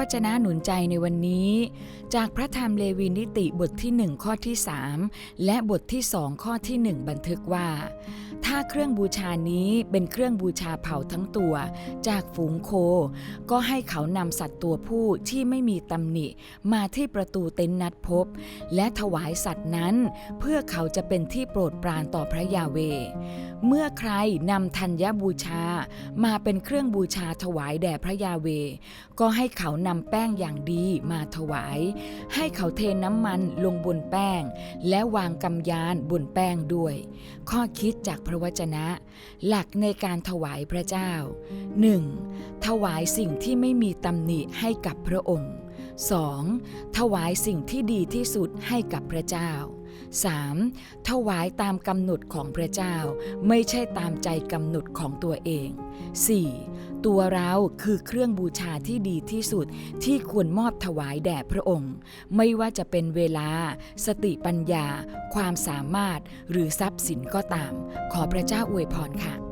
วจนะหนุนใจในวันนี้ จากพระธรรมเลวีนิติบทที่1ข้อที่3และบทที่2ข้อที่1บันทึกว่า ถ้าเครื่องบูชานี้เป็นเครื่องบูชาเผาทั้งตัว จากฝูงโค ก็ให้เขานำสัตว์ตัวผู้ที่ไม่มีตำหนิมาที่ประตูเต็นนัดพบ และถวายสัตว์นั้น เพื่อเขาจะเป็นที่โปรดปรานต่อพระยาเว เมื่อใครนำธัญญบูชา มาเป็นเครื่องบูชาถวายแด่พระยาเว ก็ให้เขานนำแป้งอย่างดีมาถวาย ให้เขาเทน้ำมันลงบนแป้ง และวางกำยานบนแป้งด้วย ข้อคิดจากพระวจนะ หลักในการถวายพระเจ้า 1. ถวายสิ่งที่ไม่มีตำหนิให้กับพระองค์ 2. ถวายสิ่งที่ดีที่สุดให้กับพระเจ้า 3. ถวายตามกำหนดของพระเจ้า ไม่ใช่ตามใจกำหนดของตัวเอง 4. ตัวเราคือเครื่องบูชาที่ดีที่สุดที่ควรมอบถวายแด่พระองค์ ไม่ว่าจะเป็นเวลา สติปัญญา ความสามารถ หรือทรัพย์สินก็ตาม ขอพระเจ้าอวยพรค่ะ